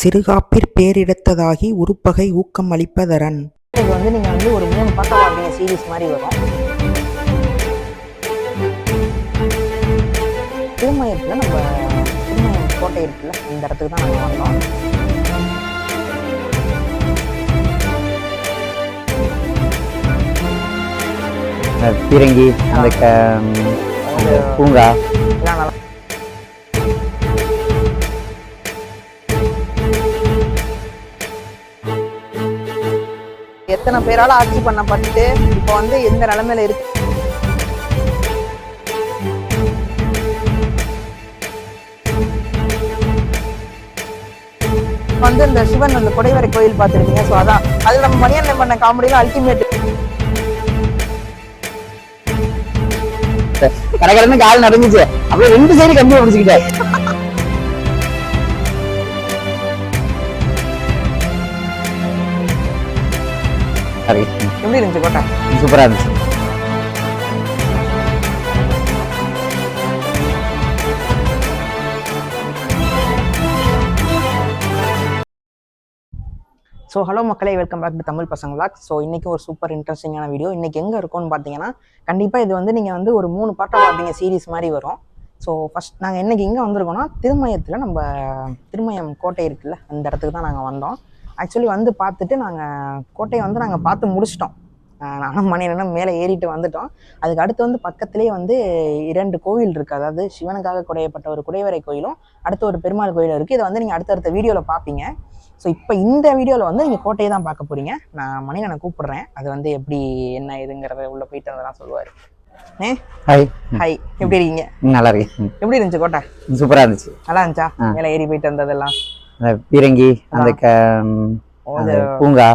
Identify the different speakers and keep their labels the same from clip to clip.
Speaker 1: சிறுகாப்பிற் பேரிடத்ததாகி உருப்பகை ஊக்கம் அளிப்பதரன்
Speaker 2: இது வந்து நீங்கள் வந்து ஒரு மூணு பக்கம் பார்த்தீங்க சீரிஸ் மாதிரி வரும். திருமயத்தில் நம்ம திருமயம் கோட்டை இருக்குல்ல இந்த இடத்துக்கு தான் நம்ம வந்தோம்.
Speaker 3: பீரங்கி அந்த பூங்கா.
Speaker 2: இத்தனை பேரால ஆட்சி பண்ணப்பட்டு இப்போ வந்து எந்த நிலைமையில இருக்கு? வந்து இந்த சிவன் அந்த குடைவரை கோயில் பார்த்துருக்கீங்க. ஸோ அதான். அது நம்ம மணியண்ணன் பண்ண காமெடியில் அல்டிமேட்
Speaker 3: கடற்கடன்னு கால் நடந்துச்சு. அப்படியே ரெண்டு சைடு கம்பியை பிடிச்சிக்கிட்டேன்.
Speaker 2: எப்படி இருந்துச்சு கோட்டை?
Speaker 3: சூப்பரா இருந்துச்சு.
Speaker 2: ஸோ ஹலோ மக்களே வெல்கம் பேக் டு தமிழ் பசங்க ஸோ இன்றைக்கி ஒரு சூப்பர் இன்ட்ரெஸ்டிங்கான வீடியோ இன்றைக்கி எங்கே இருக்கோம்னு பார்த்தீங்கன்னா கண்டிப்பாக இது வந்து நீங்கள் வந்து ஒரு மூணு பாட்டாக பார்த்தீங்க சீரிஸ் மாதிரி வரும். ஸோ ஃபஸ்ட் நாங்கள் இன்றைக்கி எங்கே வந்திருக்கோம்னா திருமயத்தில் நம்ம திருமயம் கோட்டை இருக்குல்ல அந்த இடத்துக்கு தான் நாங்கள் வந்தோம். ஆக்சுவலி வந்து பார்த்துட்டு நாங்கள் கோட்டையை வந்து நாங்கள் பார்த்து முடிச்சிட்டோம். நானும் மணி நேரம் மேலே ஏறிட்டு வந்துட்டோம். அதுக்கு அடுத்து வந்து பக்கத்துலேயே வந்து இரண்டு கோவில் இருக்குது அதாவது சிவனுக்காக குடையப்பட்ட ஒரு குடைவரை கோயிலும் அடுத்து ஒரு பெருமாள் கோயிலும் இருக்குது இதை வந்து நீங்கள் அடுத்தடுத்த வீடியோவில் பார்ப்பீங்க. ஸோ இப்போ இந்த வீடியோவில் வந்து நீங்கள் கோட்டையை தான் பார்க்க போறீங்க. நான் மணிகனை கூப்பிடுறேன். அது வந்து எப்படி என்ன ஏதுங்கிறத உள்ளே போயிட்டு அதெல்லாம் சொல்லுவார்.
Speaker 3: ஹாய்
Speaker 2: ஹாய் எப்படி இருக்கீங்க?
Speaker 3: நல்லா இருக்கேன்.
Speaker 2: எப்படி இருந்துச்சு கோட்டை?
Speaker 3: ம், சூப்பரா இருந்துச்சு.
Speaker 2: நல்லா இருந்துச்சா. மேலே ஏறி போயிட்டு வந்ததெல்லாம்.
Speaker 3: பீரங்கி அந்த க ம்,
Speaker 2: ஓ,
Speaker 3: அந்த பூங்கா.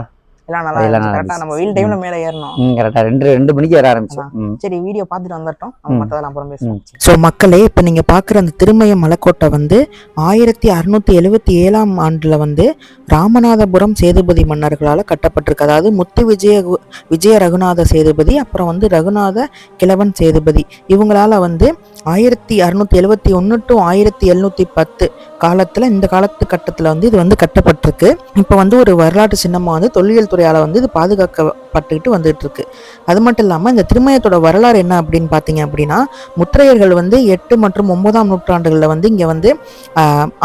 Speaker 2: எல்லாம் நல்லா
Speaker 3: அதெல்லாம்
Speaker 2: இருந்துச்சு.
Speaker 3: நல்லா
Speaker 2: கரெக்டாக நம்ம
Speaker 3: இருந்துச்சு.
Speaker 2: வெயில் டைமில் மேலே ஏறணும்.
Speaker 3: ரெண்டு ரெண்டு மணிக்கு ஏற ஆரம்பிச்சோம்.
Speaker 2: சரி வீடியோ பார்த்துட்டு வந்துட்டோம். நம்ம
Speaker 3: ம்.
Speaker 2: மற்றதெல்லாம் அப்புறம் பேசுவோம்.
Speaker 3: ம். சரி.
Speaker 1: ஸோ மக்களே இப்போ நீங்கள் பார்க்குற அந்த திருமய மலைக்கோட்டை வந்து ஆயிரத்தி அறுநூத்தி எழுவத்தி ஏழாம் ஆண்டில் வந்து ராமநாதபுரம் சேதுபதி மன்னர்களால் கட்டப்பட்டிருக்கு. அதாவது முத்து விஜய விஜய ரகுநாத சேதுபதி அப்புறம் வந்து ரகுநாத கிழவன் சேதுபதி. இவங்களால வந்து ஆயிரத்தி அறுநூத்தி எழுவத்தி ஒன்று டு ஆயிரத்தி எழுநூத்தி பத்து காலத்தில் இந்த காலத்து கட்டத்தில் வந்து இது வந்து கட்டப்பட்டிருக்கு. இப்போ வந்து ஒரு வரலாற்று சின்னமாக வந்து தொல்லியல் வனத்துறையால் வந்து இது பாதுகாக்க பட்டுக்கிட்டு வந்துட்டு இருக்கு அது மட்டும் இல்லாமல் இந்த திருமயத்தோட வரலாறு என்ன அப்படின்னு பார்த்தீங்க அப்படின்னா முற்றையர்கள் வந்து எட்டு மற்றும் ஒன்பதாம் நூற்றாண்டுகளில் வந்து இங்கே வந்து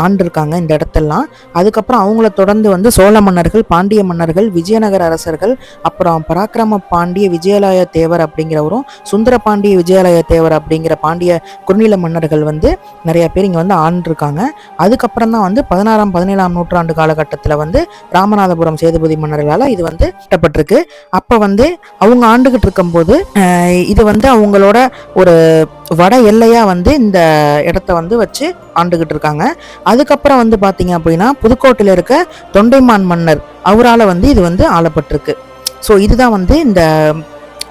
Speaker 1: ஆண்டிருக்காங்க இந்த இடத்தெல்லாம். அதுக்கப்புறம் அவங்கள தொடர்ந்து வந்து சோழ மன்னர்கள் பாண்டிய மன்னர்கள் விஜயநகர அரசர்கள் அப்புறம் பராக்கிரம பாண்டிய விஜயாலய தேவர் அப்படிங்கிறவரும் சுந்தர பாண்டிய விஜயாலய தேவர் அப்படிங்கிற பாண்டிய குறுநில மன்னர்கள் வந்து நிறைய பேர் இங்கே வந்து ஆண்டிருக்காங்க. அதுக்கப்புறம் தான் வந்து பதினாறாம் பதினேழாம் நூற்றாண்டு காலகட்டத்தில் வந்து ராமநாதபுரம் சேதுபதி மன்னர்களால் இது வந்து கட்டப்பட்டிருக்கு. அப்போ வந்து அவங்க ஆண்டுகிட்டு இருக்கும்போது இது வந்து அவங்களோட ஒரு வட எல்லையாக வந்து இந்த இடத்த வந்து வச்சு ஆண்டுகிட்டு இருக்காங்க. அதுக்கப்புறம் வந்து பார்த்தீங்க அப்படின்னா புதுக்கோட்டையில் இருக்க தொண்டைமான் மன்னர் அவரால் வந்து இது வந்து ஆளப்பட்டிருக்கு. ஸோ இதுதான் வந்து இந்த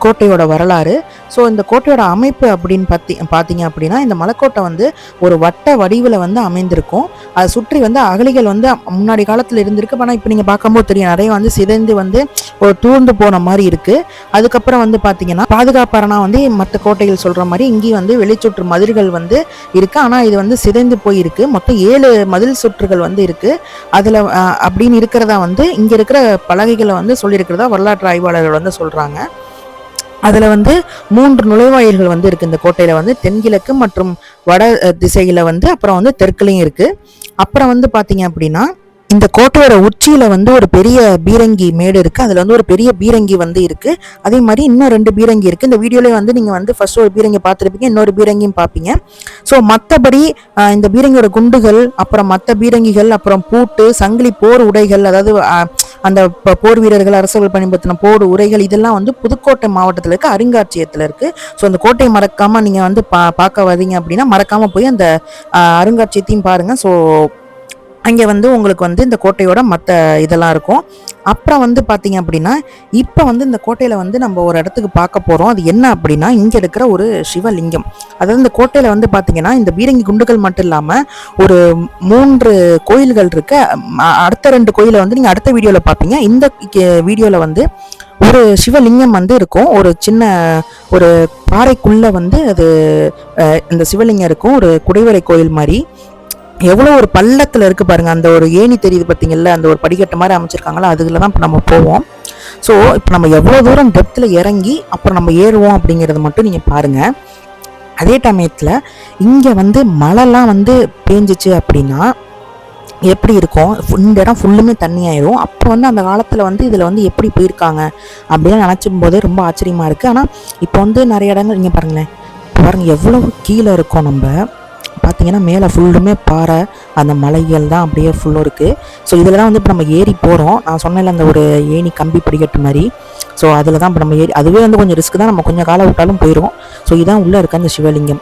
Speaker 1: கோட்டையோட வரலாறு. ஸோ இந்த கோட்டையோட அமைப்பு அப்படின்னு பார்த்தி பார்த்தீங்க அப்படின்னா இந்த மலைக்கோட்டை வந்து ஒரு வட்ட வடிவில் வந்து அமைந்திருக்கும். அதை சுற்றி வந்து அகழிகள் வந்து முன்னாடி காலத்தில் இருந்திருக்கு. ஆனால் இப்போ நீங்கள் பார்க்கும்போது தெரியும் நிறைய வந்து சிதைந்து வந்து ஒரு தூர்ந்து போன மாதிரி இருக்குது அதுக்கப்புறம் வந்து பார்த்தீங்கன்னா பாதுகாப்பறனா வந்து மற்ற கோட்டைகள் சொல்கிற மாதிரி இங்கேயும் வந்து வெளிச்சுற்று மதில்கள் வந்து இருக்குது ஆனால் இது வந்து சிதைந்து போயிருக்கு. மொத்தம் ஏழு மதில் சுற்றுகள் வந்து இருக்குது அதில் அப்படின்னு இருக்கிறதா வந்து இங்கே இருக்கிற பலகைகளை வந்து சொல்லியிருக்கிறதா வரலாற்று ஆய்வாளர்கள் வந்து சொல்கிறாங்க அதில் வந்து மூன்று நுழைவாயில்கள் வந்து இருக்குது இந்த கோட்டையில் வந்து தென்கிழக்கு மற்றும் வட திசையில் வந்து அப்புறம் வந்து தெற்குலையும் இருக்குது அப்புறம் வந்து பார்த்தீங்க அப்படின்னா இந்த கோட்டையோட உச்சியில் வந்து ஒரு பெரிய பீரங்கி மேடு இருக்குது அதில் வந்து ஒரு பெரிய பீரங்கி வந்து இருக்குது அதே மாதிரி இன்னும் ரெண்டு பீரங்கி இருக்குது இந்த வீடியோலேயே வந்து நீங்கள் வந்து ஃபர்ஸ்ட் ஒரு பீரங்கி பார்த்துருப்பீங்க இன்னொரு பீரங்கியும் பார்ப்பீங்க. ஸோ மற்றபடி இந்த பீரங்கியோட குண்டுகள் அப்புறம் மற்ற பீரங்கிகள் அப்புறம் பூட்டு சங்கிலி போர் உடைகள் அதாவது அந்த போர் வீரர்கள் அரசர்கள் பயன்படுத்தின போர் உரைகள் இதெல்லாம் வந்து புதுக்கோட்டை மாவட்டத்தில் இருக்க அருங்காட்சியகத்தில் இருக்கு. ஸோ அந்த கோட்டையை மறக்காம நீங்க வந்து பா பார்க்க வரீங்க அப்படின்னா மறக்காம போய் அந்த அருங்காட்சியத்தையும் அருங்காட்சியகத்தையும் பாருங்க. ஸோ அங்கே வந்து உங்களுக்கு வந்து இந்த கோட்டையோட மற்ற இதெல்லாம் இருக்கும். அப்புறம் வந்து பார்த்தீங்க அப்படின்னா இப்போ வந்து இந்த கோட்டையில் வந்து நம்ம ஒரு இடத்துக்கு பார்க்க போகிறோம் அது என்ன அப்படின்னா இங்கே இருக்கிற ஒரு சிவலிங்கம். அதாவது இந்த கோட்டையில் வந்து பார்த்தீங்கன்னா இந்த பீரங்கி குண்டுகள் மட்டும் இல்லாமல் ஒரு மூன்று கோயில்கள் இருக்கு. அடுத்த ரெண்டு கோயிலை வந்து நீங்கள் அடுத்த வீடியோவில் பார்ப்பீங்க இந்த வீடியோவில் வந்து ஒரு சிவலிங்கம் வந்து இருக்கும். ஒரு சின்ன ஒரு பாறைக்குள்ளே வந்து அது இந்த சிவலிங்கம் இருக்கும். ஒரு குடைவரை கோயில் மாதிரி. எவ்வளோ ஒரு பள்ளத்தில் இருக்குது பாருங்கள் அந்த ஒரு ஏணி தெரியுது பார்த்தீங்கல்ல அந்த ஒரு படிக்கட்டு மாதிரி அமைச்சிருக்காங்களோ அதுல தான் இப்போ நம்ம போவோம். ஸோ இப்போ நம்ம எவ்வளோ தூரம் டெப்த்தில் இறங்கி அப்புறம் நம்ம ஏறுவோம் அப்படிங்கிறது மட்டும் நீங்கள் பாருங்கள் அதே சமயத்தில் இங்கே வந்து மழைலாம் வந்து பேஞ்சிச்சு அப்படின்னா எப்படி இருக்கும்? இந்த இடம் ஃபுல்லுமே தண்ணி ஆயிரும் அப்போ வந்து அந்த காலத்தில் வந்து இதில் வந்து எப்படி போயிருக்காங்க அப்படின்னு நினச்சும் போதே ரொம்ப ஆச்சரியமாக இருக்குது ஆனால் இப்போ வந்து நிறைய இடங்கள் இங்கே பாருங்களேன். பாருங்கள் எவ்வளவு கீழே இருக்கோம் நம்ம. பார்த்தீங்கன்னா மேலே ஃபுல்லுமே பாறை அந்த மலைகள் தான் அப்படியே ஃபுல்லும் இருக்குது ஸோ இதில் தான் வந்து இப்போ நம்ம ஏறி போகிறோம் நான் சொன்னேன்ல அந்த ஒரு ஏணி கம்பி படிக்கட்டு மாதிரி. ஸோ அதில் தான் இப்போ நம்ம ஏறி அதுவே வந்து கொஞ்சம் ரிஸ்க் தான். நம்ம கொஞ்சம் காலம் விட்டாலும் போயிடும் ஸோ இதான் உள்ளே இருக்க அந்த சிவலிங்கம்.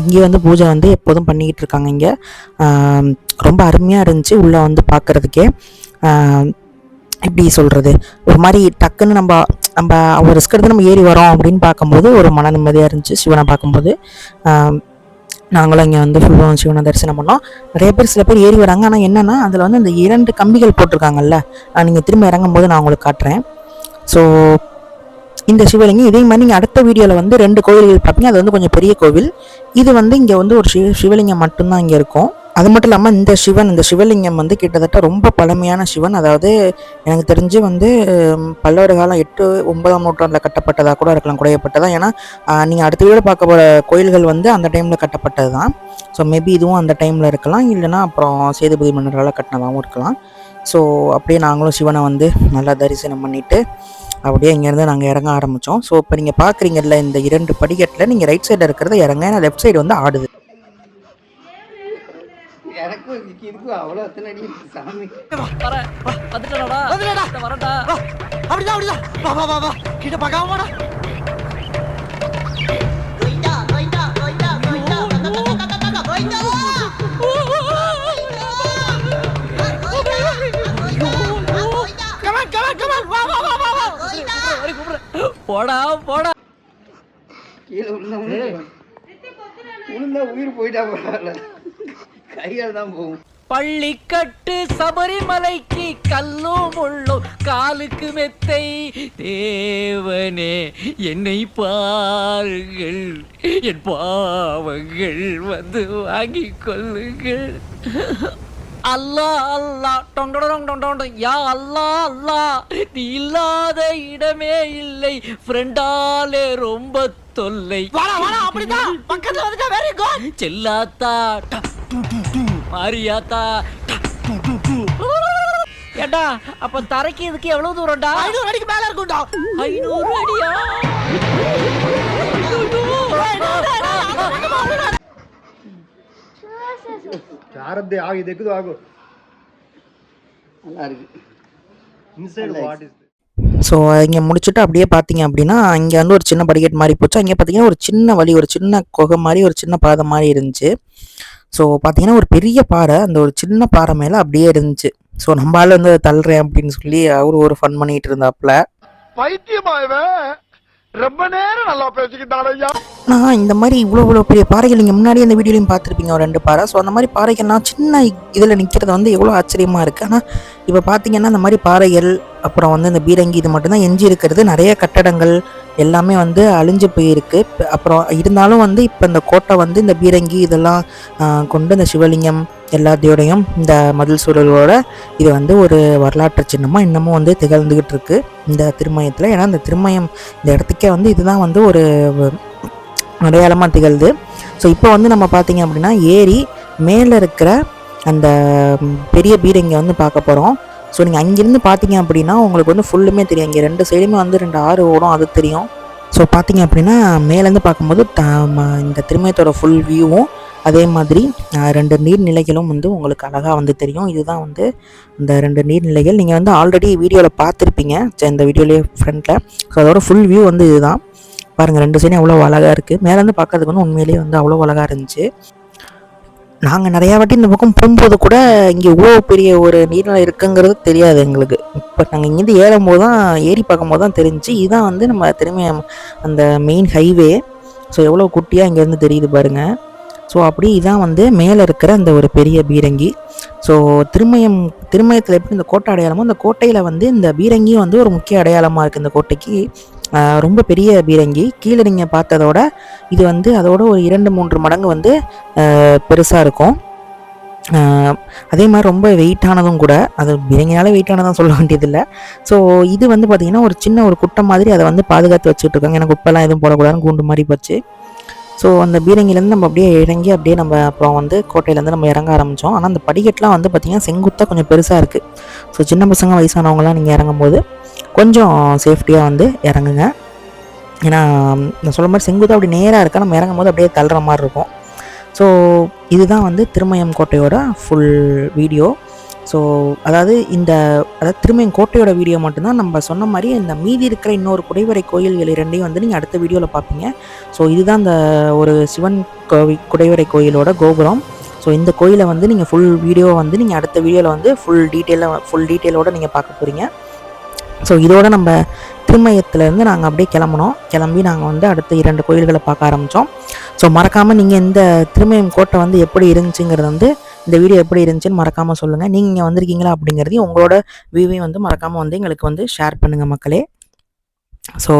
Speaker 1: இங்கே வந்து பூஜை வந்து எப்போதும் பண்ணிக்கிட்டு இருக்காங்க இங்கே. ரொம்ப அருமையாக இருந்துச்சு உள்ளே வந்து பார்க்குறதுக்கே எப்படி சொல்கிறது ஒரு மாதிரி டக்குன்னு நம்ம நம்ம ஒரு ரிஸ்க் எடுத்து நம்ம ஏறி வரோம் அப்படின்னு பார்க்கும்போது ஒரு மன நிம்மதியாக இருந்துச்சு. சிவனை பார்க்கும்போது. நாங்களும் இங்கே வந்து ஃபுல்லாக சிவனை தரிசனம் பண்ணோம். நிறைய பேர் சில பேர் ஏறி வராங்க. ஆனால் என்னென்னா அதில் வந்து இந்த இரண்டு கம்பிகள் போட்டிருக்காங்கல்ல நீங்கள் திரும்ப இறங்கும் போது நான் உங்களுக்கு காட்டுறேன். ஸோ இந்த சிவலிங்கம் இதே மாதிரி நீங்கள் அடுத்த வீடியோவில் வந்து ரெண்டு கோவில்கள் பார்ப்பீங்க. அது வந்து கொஞ்சம் பெரிய கோவில். இது வந்து இங்கே வந்து ஒரு சிவ சிவலிங்கம் மட்டும்தான் இங்கே இருக்கும். அது மட்டும் இல்லாமல் இந்த சிவன் இந்த சிவலிங்கம் வந்து கிட்டத்தட்ட ரொம்ப பழமையான சிவன். அதாவது எனக்கு தெரிஞ்சு வந்து பல்லவர் காலம் எட்டு ஒன்பதாம் நூற்றாண்டில் கட்டப்பட்டதாக கூட இருக்கலாம் குடையப்பட்டதா ஏன்னா நீங்கள் அடுத்த வீடு பார்க்க போகிற கோயில்கள் வந்து அந்த டைமில் கட்டப்பட்டது தான் ஸோ மேபி இதுவும் அந்த டைமில் இருக்கலாம். இல்லைன்னா அப்புறம் சேதுபதி மன்னர்களால் கட்டினதாகவும் இருக்கலாம். ஸோ அப்படியே நாங்களும் சிவனை வந்து நல்லா தரிசனம் பண்ணிவிட்டு அப்படியே இங்கேருந்து நாங்கள் இறங்க ஆரம்பித்தோம் ஸோ இப்போ நீங்கள் பார்க்குறீங்கல்ல இந்த இரண்டு படிக்கட்டில் நீங்கள் ரைட் சைடில் இருக்கிறத இறங்க ஏன்னா லெஃப்ட் சைடு வந்து ஆடுது.
Speaker 3: எனக்கும் இதுக்கும் அவ்வளோ அத்தனை சாமி.
Speaker 4: வந்துட்டா வரட்டா.
Speaker 5: அப்படிதான் அப்படிதான். வா வா வா வா. கிட்ட பார்க்காம வாடா
Speaker 4: போடா போடா.
Speaker 3: கீழே விழுந்தா விழுந்தா உயிர் போயிட்டா பரவாயில்ல கைகால் தான் போகும்.
Speaker 4: பள்ளிக்கட்டு சபரிமலைக்கு கல்லும் முள்ளும் காலுக்கு மெத்தை தேவனே என்னை பாருங்கள் என் பாவங்கள் வந்து வாங்கிக் கொள்ளுங்கள். அல்லா அல்லா டொண்டொடொங் டொண்டொண்ட யா அல்லா அல்லா நீ இல்லாத இடமே இல்லை ஃப்ரெண்டாலே ரொம்ப தொல்லை.
Speaker 5: வாடா வாடா அப்படிதான். பக்கத்துல வந்துட்டா வெரி குட்
Speaker 4: செல்லாத்தா. மாரியாத்தா. ஏண்டா அப்ப தரைக்கு இதுக்கு எவ்வளவு தூரம்டா?
Speaker 5: ஐநூறு அடிக்கு மேல இருக்கும்டா.
Speaker 4: ஐநூறு அடியா?
Speaker 6: ஆரத்தி ஆகி தெக்குது ஆகும்
Speaker 3: நல்லா இருக்கு.
Speaker 1: ஸோ இங்கே முடிச்சுட்டு அப்படியே பார்த்தீங்க அப்படின்னா இங்கே வந்து ஒரு சின்ன படிக்கட் மாதிரி போச்சு. அங்கே பார்த்தீங்கன்னா ஒரு சின்ன வழி ஒரு சின்ன குகை மாதிரி ஒரு சின்ன பாதை மாதிரி இருந்துச்சு. ஸோ பார்த்தீங்கன்னா ஒரு பெரிய பாறை அந்த ஒரு சின்ன பாறை மேலே அப்படியே இருந்துச்சு. ஸோ நம்மளால வந்து அதை தள்ளுறேன் அப்படின்னு சொல்லி அவர் ஒரு ஃபன் பண்ணிட்டு இருந்தாப்புல.
Speaker 6: பைத்தியமாயவன் ரொம்ப நேரம் நல்லா பேசிக்கிட்டான்
Speaker 1: நான் இந்த மாதிரி இவ்வளோ இவ்வளோ பெரிய பாறைகள் நீங்கள் முன்னாடி அந்த வீடியோலையும் பார்த்துருப்பீங்க ஒரு ரெண்டு பாறை. ஸோ அந்த மாதிரி பாறைகள்லாம் சின்ன இதில் நிற்கிறது வந்து எவ்வளோ ஆச்சரியமாக இருக்குது ஆனால் இப்போ பார்த்தீங்கன்னா இந்த மாதிரி பாறைகள் அப்புறம் வந்து இந்த பீரங்கி இது மட்டும்தான் எஞ்சி இருக்கிறது. நிறைய கட்டடங்கள் எல்லாமே வந்து அழிஞ்சு போயிருக்கு. அப்புறம் இருந்தாலும் வந்து இப்போ இந்த கோட்டை வந்து இந்த பீரங்கி இதெல்லாம் கொண்டு இந்த சிவலிங்கம் எல்லாத்தையோடையும் இந்த மதில் சூழலோட இது வந்து ஒரு வரலாற்று சின்னமாக இன்னமும் வந்து திகழ்ந்துகிட்டு இருக்கு இந்த திருமயத்தில். ஏன்னா இந்த திருமயம் இந்த இடத்துக்கே வந்து இதுதான் வந்து ஒரு அடையாளமாக திகழ்து. ஸோ இப்போ வந்து நம்ம பார்த்தீங்க அப்படின்னா ஏரி மேலே இருக்கிற அந்த பெரிய பீடு இங்கே வந்து பார்க்க போகிறோம் ஸோ நீங்கள் அங்கேருந்து பார்த்தீங்க அப்படின்னா உங்களுக்கு வந்து ஃபுல்லுமே தெரியும். இங்கே ரெண்டு சைடுமே வந்து ரெண்டு ஆறு ஓடும் அது தெரியும். ஸோ பார்த்தீங்க அப்படின்னா மேலேருந்து பார்க்கும்போது த ம- இந்த திருமயத்தோட ஃபுல் வியூவும் அதே மாதிரி ரெண்டு நீர்நிலைகளும் வந்து உங்களுக்கு அழகாக வந்து தெரியும். இதுதான் வந்து இந்த ரெண்டு நீர்நிலைகள். நீங்கள் வந்து ஆல்ரெடி வீடியோவில் பார்த்துருப்பீங்க இந்த வீடியோலேயே ஃப்ரண்ட்டில் ஸோ அதோட ஃபுல் வியூ வந்து இதுதான். பாருங்கள் ரெண்டு சைடும் அவ்வளோ அழகாக இருக்குது மேலேருந்து பார்க்கறதுக்கு வந்து உண்மையிலேயே வந்து அவ்வளோ அழகாக இருந்துச்சு. நாங்கள் நிறையா வாட்டி இந்த பக்கம் போகும்போது கூட இங்கே இவ்வளோ பெரிய ஒரு நீர்நிலை இருக்குங்கிறது தெரியாது எங்களுக்கு. இப்போ நாங்கள் இங்கேருந்து ஏறும்போது தான் ஏறி பார்க்கும்போது தான் தெரிஞ்சு இதுதான் வந்து நம்ம திரும்பி அந்த மெயின் ஹைவே ஸோ எவ்வளோ குட்டியாக இங்கேருந்து தெரியுது பாருங்கள் ஸோ அப்படி இதான் வந்து மேலே இருக்கிற அந்த ஒரு பெரிய பீரங்கி. ஸோ திருமயம் திருமயத்தில் எப்படி இந்த கோட்டை அடையாளமோ அந்த கோட்டையில் வந்து இந்த பீரங்கியும் வந்து ஒரு முக்கிய அடையாளமாக இருக்குது இந்த கோட்டைக்கு. ரொம்ப பெரிய பீரங்கி. கீழே நீங்கள் பார்த்ததோட இது வந்து அதோட ஒரு இரண்டு மூன்று மடங்கு வந்து பெருசாக இருக்கும். அதே மாதிரி ரொம்ப வெயிட்டானதும் கூட அது பிரியாணியால வெயிட்டானதான் சொல்ல வேண்டியதில்லை. ஸோ இது வந்து பார்த்திங்கன்னா ஒரு சின்ன ஒரு குட்டை மாதிரி அதை வந்து பாதுகாத்து வச்சுட்டு இருக்காங்க. எனக்கு உப்பெல்லாம் எதுவும் போடக்கூடாதுன்னு கூண்டு மாதிரி போச்சு. ஸோ அந்த பீரங்கிலேருந்து நம்ம அப்படியே இறங்கி அப்படியே நம்ம அப்புறம் வந்து கோட்டையிலேருந்து நம்ம இறங்க ஆரம்பித்தோம் ஆனால் அந்த படிக்கட்டுலாம் வந்து பார்த்திங்கன்னா செங்குத்தாக கொஞ்சம் பெருசாக இருக்குது ஸோ சின்ன பசங்க வயசானவங்களாம் நீங்கள் இறங்கும்போது கொஞ்சம் சேஃப்டியாக வந்து இறங்குங்க. ஏன்னா நான் சொல்ல மாதிரி செங்குத்தாக அப்படி நேராக இருக்கா நம்ம இறங்கும்போது அப்படியே தள்ளுற மாதிரி இருக்கும். ஸோ இதுதான் வந்து திருமயம் கோட்டையோட ஃபுல் வீடியோ ஸோ அதாவது இந்த அதாவது திருமயம் கோட்டையோட வீடியோ மட்டும்தான் நம்ம சொன்ன மாதிரி இந்த மீதி இருக்கிற இன்னொரு குடைவரை கோயில்கள் இரண்டையும் வந்து நீங்கள் அடுத்த வீடியோவில் பார்ப்பீங்க. ஸோ இதுதான் இந்த ஒரு சிவன் கோவி குடைவரை கோயிலோட கோபுரம். ஸோ இந்த கோயிலை வந்து நீங்கள் ஃபுல் வீடியோ வந்து நீங்கள் அடுத்த வீடியோவில் வந்து ஃபுல் டீட்டெயிலாக ஃபுல் டீட்டெயிலோடு நீங்கள் பார்க்க போகிறீங்க ஸோ இதோட நம்ம திருமயத்துலேருந்து நாங்கள் அப்படியே கிளம்புனோம். கிளம்பி நாங்கள் வந்து அடுத்த இரண்டு கோயில்களை பார்க்க ஆரம்பித்தோம் ஸோ மறக்காமல் நீங்கள் இந்த திருமயம் கோட்டை வந்து எப்படி இருந்துச்சுங்கிறது வந்து இந்த வீடியோ எப்படி இருந்துச்சுன்னு மறக்காமல் சொல்லுங்கள் நீங்கள் இங்கே வந்திருக்கீங்களா அப்படிங்கிறதையும் உங்களோட வியூவையும் வந்து மறக்காமல் வந்து எங்களுக்கு வந்து ஷேர் பண்ணுங்கள் மக்களே. ஸோ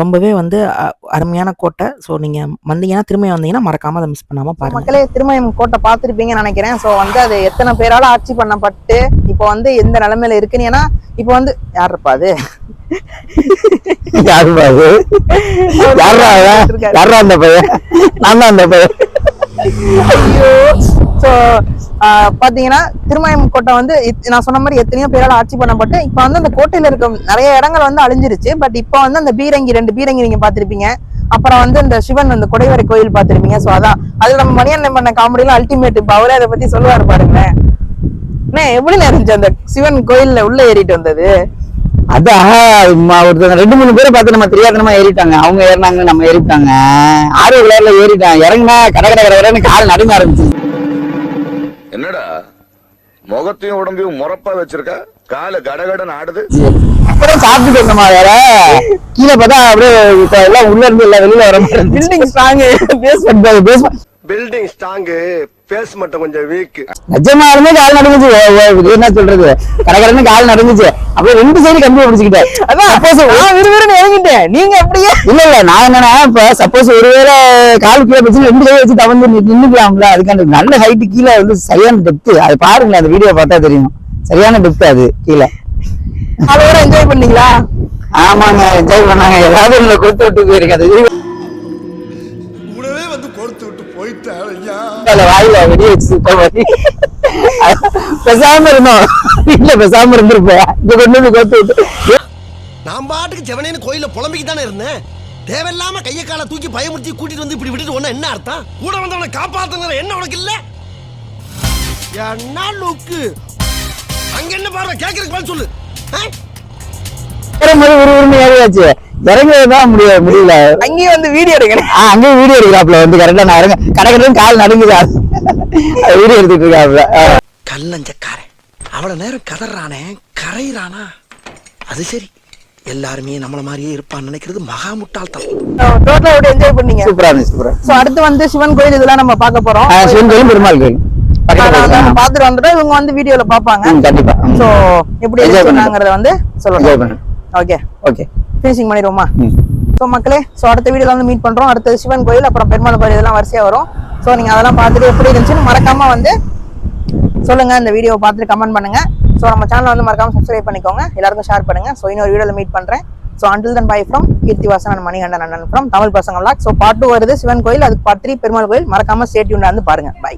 Speaker 1: ரொம்பவே வந்து அ- அருமையான கோட்டை. ஸோ நீங்கள் வந்தீங்கன்னா திரும்ப வந்தீங்கன்னா மறக்காமல் அதை மிஸ் பண்ணாமல் பாருங்கள்
Speaker 2: மக்களே திருமயம் கோட்டை பார்த்துருப்பீங்கன்னு நினைக்கிறேன். ஸோ வந்து அது எத்தனை பேரால ஆட்சி பண்ணப்பட்டு இப்போ வந்து எந்த நிலைமையில இருக்குன்னு ஏன்னா இப்போ வந்து யார் இருப்பா அது?
Speaker 3: யாருடா அது? யாரா? யாரா அந்த பையன்? நான் தான் அந்த பையன்.
Speaker 2: ஐயோ. ஸோ பாத்தீங்கன்னா திருமயம் கோட்டை வந்து நான் சொன்ன மாதிரி எத்தனையோ பேரால ஆட்சி பண்ணப்பட்டு இப்போ வந்து அந்த கோட்டையில இருக்க நிறைய இடங்கள் வந்து அழிஞ்சிருச்சு. பட் இப்போ வந்து அந்த பீரங்கி ரெண்டு பீரங்கி நீங்கள் பார்த்துருப்பீங்க. அப்புறம் வந்து இந்த சிவன் அந்த குடைவரை கோயில் பார்த்துருப்பீங்க. ஸோ அதான். அதுல நம்ம மணியண்ணன் பண்ண காமெடியில் அல்டிமேட் இப்போ அவரே அதை பத்தி சொல்லுவாரு பாருங்களேன். அண்ணே எப்படி இருந்துச்சு அந்த சிவன் கோயில்ல உள்ள ஏறிட்டு வந்தது?
Speaker 3: அதான் ம- ரெண்டு மூணு பேரை பார்த்து நம்ம தெரியாதனமா ஏறிட்டாங்க. அவங்க ஏறினாங்க நம்ம ஏறிட்டாங்க. ஆறு கலர்ல ஏறிட்டான் இறங்கினா கட கட கட கால் நடுங்க ஆரம்பிச்சு
Speaker 7: என்னடா? முகத்தையும் உடம்பையும் முறப்பா வச்சிருக்க? காலு கடகடன்னு ஆடுது.
Speaker 3: அப்புறம் சாப்பிட்டு வந்தோமா வேற. கீழே பார்த்தா அப்படியே இப்ப எல்லாம் உள்ள இருந்து எல்லாம் வெளியில வர
Speaker 2: building strong
Speaker 3: basement basement
Speaker 6: building strong base மட்டும் கொஞ்சம் வீக்
Speaker 3: நிஜமாலுமே கால் நடுங்குச்சு என்ன சொல்றது? கடகடன்னு கால் நடுங்குச்சு அப்படியே ரெண்டு சைடு கம்பி பிடிச்சிக்கிட்டேன்.
Speaker 2: அதான் நான் விறுவிறுன்னு இறங்கிட்டேன். நீங்க அப்படியே?
Speaker 3: இல்ல இல்ல நான் என்னன்னா இப்ப சப்போஸ் ஒருவேளை கால் கீழே வச்சு ரெண்டு கை வச்சு தவந்து நின்னுக்கலாம்ல அதுக்கான நல்ல ஹைட் கீழே வந்து சரியான டெப்த் அது பாருங்களேன் அந்த வீடியோ பார்த்தா தெரியும். சரியான டெப்த் அது கீழே.
Speaker 2: அதோட என்ஜாய் பண்ணீங்களா?
Speaker 3: ஆமாங்க என்ஜாய் பண்ணாங்க. ஏதாவது உங்களை கொடுத்து விட்டு போயிருங்க. அதுல வாயில வெடிய வச்சு மாதிரி பேசாம இருந்தோம் வீட்டுல பேசாம இருந்திருப்பேன் இங்க கொண்டு வந்து கொடுத்து விட்டு
Speaker 5: நான் பாட்டுக்கு செவனேன்னு கோயில புலம்பிக்கு தானே இருந்தேன் தேவையில்லாம கைய காலை தூக்கி பயமுறுத்தி கூட்டிட்டு வந்து இப்படி விட்டுட்டு ஒண்ணு என்ன அர்த்தம் கூட வந்தவனை காப்பாத்துங்கிற என்ன உனக்கு இல்ல என்ன லுக்கு அங்க என்ன பாருங்க கேக்குறதுக்கு பதில் சொல்லு?
Speaker 3: மாதிரி ஒரு உரிமை இறங்குறதுதான் முடிய முடியல.
Speaker 2: அங்கேயும் வந்து வீடியோ எடுக்கிறேன்
Speaker 3: அங்கேயும் வீடியோ எடுக்கிறாப்ல வந்து கரெக்டா நான் இறங்க கால் நடுங்குது. வீடியோ எடுத்துட்டு இருக்காப்ல.
Speaker 5: கல்லஞ்சக்காரன் அவ்வளவு நேரம் கதறானே கரையிறானா? அது சரி. எல்லாருமே நம்மள மாதிரியே இருப்பான்னு நினைக்கிறது மகா முட்டாள்தான்
Speaker 2: டோட்டலா எப்படி என்ஜாய் பண்ணீங்க.
Speaker 3: சூப்பரா இருந்துச்சு சூப்பரா.
Speaker 2: சோ அடுத்து வந்து சிவன் கோயில் இதெல்லாம் நம்ம பார்க்க போறோம்.
Speaker 3: சிவன் கோயில் பெருமாள் கோயில்.
Speaker 2: பாத்துட்டு வந்துட்டோம். இவங்க வந்து வீடியோல பாப்பாங்க
Speaker 3: கண்டிப்பா.
Speaker 2: சோ எப்படி
Speaker 3: Enjoy
Speaker 2: இருந்துச்சுங்கிறத வந்து
Speaker 3: பண்ணு.
Speaker 2: ஓகே
Speaker 3: ஓகே
Speaker 2: ஃபினிஷிங் பண்ணிடுவோமா. ஸோ மக்களே ஸோ அடுத்த வீடியோல வந்து மீட் பண்றோம். அடுத்தது சிவன் கோயில் அப்புறம் பெருமாள் கோயில் இதெல்லாம் வரிசையா வரும். ஸோ நீங்க அதெல்லாம் பார்த்துட்டு எப்படி இருந்துச்சுன்னு மறக்காம வந்து சொல்லுங்க. இந்த வீடியோவை பார்த்துட்டு கமெண்ட் பண்ணுங்க. ஸோ நம்ம சேனலை வந்து மறக்காம சப்ஸ்கிரைப் பண்ணிக்கோங்க. எல்லாருக்கும் ஷேர் பண்ணுங்க. ஸோ இன்னொரு வீடியோல மீட் பண்றேன். So until then bye from Keerthivasan and Manikandan அண்ணன் ஃப்ரம் தமிழ் பசங்க vlog. ஸோ பார்ட் டூ வருது சிவன் கோயில் அதுக்கு பார்ட் த்ரீ பெருமாள் கோயில். மறக்காம ஸ்டேட்யூன் வந்து பாருங்க. பை